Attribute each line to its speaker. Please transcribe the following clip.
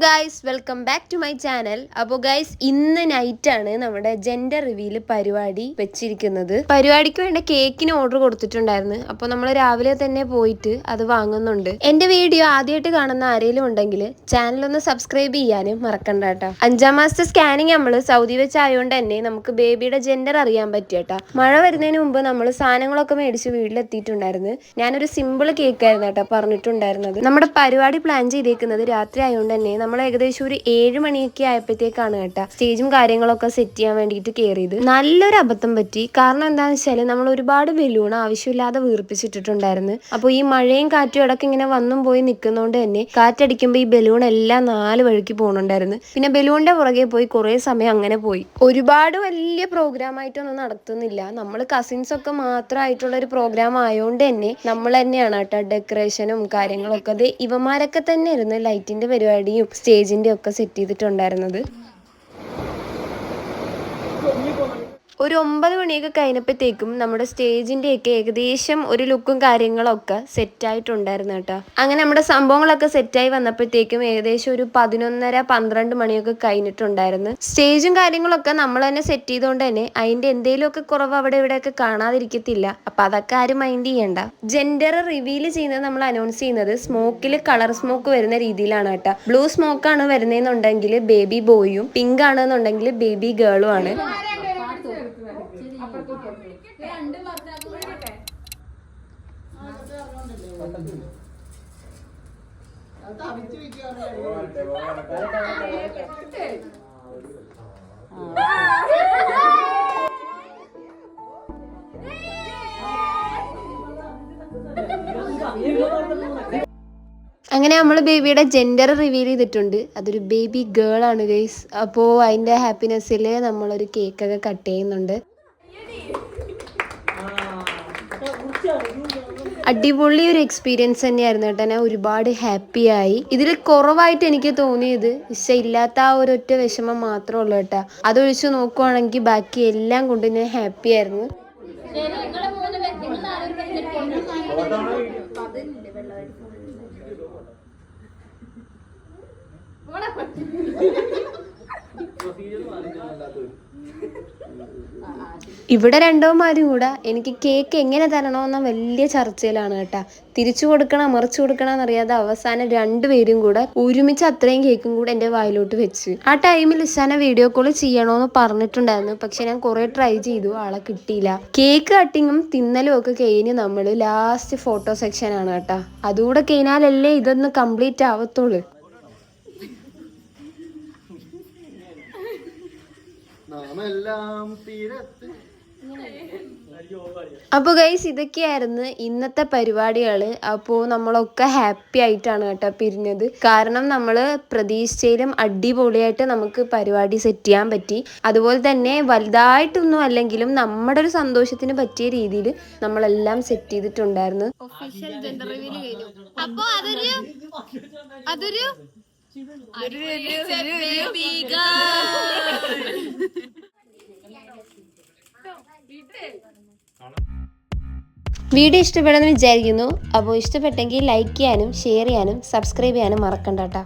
Speaker 1: Guys welcome back to my channel അപ്പോൾ guys ഇന്ന് ആണ് നമ്മുടെ ജെൻഡർ റിവീൽ പരിപാടി വെച്ചിരിക്കുന്നത്. പരിപാടിക്ക് വേണ്ട കേക്കിന് ഓർഡർ കൊടുത്തിട്ടുണ്ടായിരുന്നു. അപ്പോൾ നമ്മൾ രാവിലെ തന്നെ പോയിട്ട് അത് വാങ്ങുന്നുണ്ട്. എന്റെ വീഡിയോ ആദ്യമായിട്ട് കാണുന്ന ആരെങ്കിലും ഉണ്ടെങ്കിൽ ചാനൽ ഒന്ന് സബ്സ്ക്രൈബ് ചെയ്യാനും മറക്കണ്ട കേട്ടോ. അഞ്ചാം മാസത്തെ സ്കാനിങ് നമ്മൾ സൗദി വെച്ചായതുകൊണ്ട് തന്നെ നമുക്ക് ബേബിയുടെ ജെൻഡർ അറിയാൻ പറ്റിയട്ടോ മഴ വരുന്നതിന് മുമ്പ് നമ്മൾ സാധനങ്ങളൊക്കെ മേടിച്ച് വീട്ടിലെത്തിയിട്ടുണ്ടായിരുന്നു. ഞാനൊരു സിമ്പിൾ കേക്കായിരുന്നു കേട്ടോ പറഞ്ഞിട്ടുണ്ടായിരുന്നത്. നമ്മുടെ പരിപാടി പ്ലാൻ ചെയ്തേക്കുന്നത് രാത്രി ആയതുകൊണ്ട് തന്നെ നമ്മൾ ഏകദേശം ഒരു ഏഴ് മണിയൊക്കെ ആയപ്പോഴത്തേക്കാണ് കേട്ടോ. സ്റ്റേജും കാര്യങ്ങളൊക്കെ സെറ്റ് ചെയ്യാൻ വേണ്ടിയിട്ട് കയറിയത് നല്ലൊരു അബദ്ധം പറ്റി. കാരണം എന്താണെന്ന് വെച്ചാൽ നമ്മൾ ഒരുപാട് ബലൂൺ ആവശ്യമില്ലാതെ വീർപ്പിച്ചിട്ടിട്ടുണ്ടായിരുന്നു. അപ്പോൾ ഈ മഴയും കാറ്റും ഇടയ്ക്ക് ഇങ്ങനെ വന്നും പോയി നിൽക്കുന്നതുകൊണ്ട് തന്നെ കാറ്റടിക്കുമ്പോൾ ഈ ബലൂൺ എല്ലാം നാല് വഴിക്ക് പോകണുണ്ടായിരുന്നു പിന്നെ ബലൂണിന്റെ പുറകെ പോയി കുറേ സമയം അങ്ങനെ പോയി. ഒരുപാട് വലിയ പ്രോഗ്രാം ആയിട്ടൊന്നും നടത്തുന്നില്ല. നമ്മൾ കസിൻസ് ഒക്കെ മാത്രമായിട്ടുള്ള ഒരു പ്രോഗ്രാം ആയതുകൊണ്ട് തന്നെ നമ്മൾ തന്നെയാണ് കേട്ടോ ഡെക്കറേഷനും കാര്യങ്ങളൊക്കെ. അത് ഇവന്മാരൊക്കെ തന്നെ ആയിരുന്നു ലൈറ്റിന്റെ പരിപാടിയും സ്റ്റേജിന്റെ ഒക്കെ സെറ്റ് ചെയ്തിട്ടുണ്ടായിരുന്നത്. ഒരു ഒമ്പത് മണിയൊക്കെ കഴിഞ്ഞപ്പോഴത്തേക്കും നമ്മുടെ സ്റ്റേജിന്റെ ഒക്കെ ഏകദേശം ഒരു ലുക്കും കാര്യങ്ങളൊക്കെ സെറ്റ് ആയിട്ടുണ്ടായിരുന്നു കേട്ടോ. അങ്ങനെ നമ്മുടെ സംഭവങ്ങളൊക്കെ സെറ്റായി വന്നപ്പോഴത്തേക്കും ഏകദേശം ഒരു പതിനൊന്നര പന്ത്രണ്ട് മണിയൊക്കെ കഴിഞ്ഞിട്ടുണ്ടായിരുന്നു. സ്റ്റേജും കാര്യങ്ങളൊക്കെ നമ്മൾ തന്നെ സെറ്റ് ചെയ്തുകൊണ്ട് തന്നെ അതിന്റെ എന്തെങ്കിലുമൊക്കെ കുറവ് അവിടെ ഇവിടെയൊക്കെ കാണാതിരിക്കത്തില്ല. അപ്പൊ അതൊക്കെ ആരും മൈൻഡ് ചെയ്യണ്ട. ജെൻഡർ റിവീൽ ചെയ്യുന്നത് നമ്മൾ അനൗൺസ് ചെയ്യുന്നത് സ്മോക്കിൽ കളർ സ്മോക്ക് വരുന്ന രീതിയിലാണ് കേട്ടോ. ബ്ലൂ സ്മോക്കാണ് വരുന്നതെന്നുണ്ടെങ്കിൽ ബേബി ബോയും പിങ്ക് ആണെന്നുണ്ടെങ്കിൽ ബേബി ഗേളും ആണ്. അങ്ങനെ നമ്മൾ ബേബിയുടെ ജെൻഡർ റിവീൽ ചെയ്തിട്ടുണ്ട്. അതൊരു ബേബി ഗേൾ ആണ് ഗൈസ് അപ്പോൾ അതിന്റെ ഹാപ്പിനെസ്സിൽ നമ്മളൊരു കേക്കൊക്കെ കട്ട് ചെയ്യുന്നുണ്ട്. അടിപൊളി ഒരു എക്സ്പീരിയൻസ് തന്നെയായിരുന്നു കേട്ടോ ഞാൻ ഒരുപാട് ഹാപ്പിയായി ഇതിൽ കുറവായിട്ട് എനിക്ക് തോന്നിയത് പക്ഷേ ഇല്ലാത്ത ആ ഒരൊറ്റ വിഷമം മാത്രമേ ഉള്ളൂ കേട്ടോ അതൊഴിച്ച് നോക്കുവാണെങ്കിൽ ബാക്കി എല്ലാം കൊണ്ട് ഞാൻ ഹാപ്പി ആയിരുന്നു. ഇവിടെ രണ്ടോമാരും കൂടെ എനിക്ക് കേക്ക് എങ്ങനെ തരണമെന്ന വലിയ ചർച്ചയിലാണ് കേട്ടാ. തിരിച്ചു കൊടുക്കണം മറിച്ചു കൊടുക്കണം എന്നറിയാതെ അവസാനം രണ്ടുപേരും കൂടെ ഒരുമിച്ച് അത്രയും കേക്കും കൂടെ എന്റെ വായിലോട്ട് വെച്ച്. ആ ടൈമിൽ ഇസാനെ വീഡിയോ കോൾ ചെയ്യണമെന്ന് പറഞ്ഞിട്ടുണ്ടായിരുന്നു. പക്ഷെ ഞാൻ കുറെ ട്രൈ ചെയ്തു ആളെ കിട്ടിയില്ല. കേക്ക് കട്ടിങ്ങും തിന്നലും ഒക്കെ കഴിഞ്ഞ് നമ്മൾ ലാസ്റ്റ് ഫോട്ടോ സെക്ഷൻ ആണ് കേട്ടാ. അതുകൂടെ കഴിഞ്ഞാലല്ലേ ഇതൊന്ന് കംപ്ലീറ്റ് ആവത്തുള്ളൂ.
Speaker 2: നാമെല്ലാം തീരത്ത്
Speaker 1: അപ്പോൾ ഗൈസ് ഇതൊക്കെയായിരുന്നു ഇന്നത്തെ പരിപാടികൾ അപ്പോൾ നമ്മളൊക്കെ ഹാപ്പി ആയിട്ടാണ് കേട്ടോ പിരിഞ്ഞത്. കാരണം നമ്മൾ പ്രതീക്ഷിച്ചതിലും അടിപൊളിയായിട്ട് നമുക്ക് പരിപാടി സെറ്റ് ചെയ്യാൻ പറ്റി. അതുപോലെ തന്നെ വലുതായിട്ടൊന്നും അല്ലെങ്കിലും നമ്മുടെ ഒരു സന്തോഷത്തിന് പറ്റിയ രീതിയിൽ നമ്മളെല്ലാം സെറ്റ് ചെയ്തിട്ടുണ്ടായിരുന്നു. ഒഫീഷ്യൽ ജെൻഡർ റിവീൽ അപ്പോൾ അതൊരു അതൊരു വീഡിയോ ഇഷ്ടപ്പെടുമെന്ന് വിചാരിക്കുന്നു. അപ്പോൾ ഇഷ്ടപ്പെട്ടെങ്കിൽ ലൈക്ക് ചെയ്യാനും ഷെയർ ചെയ്യാനും സബ്സ്ക്രൈബ് ചെയ്യാനും മറക്കണ്ട കേട്ടോ.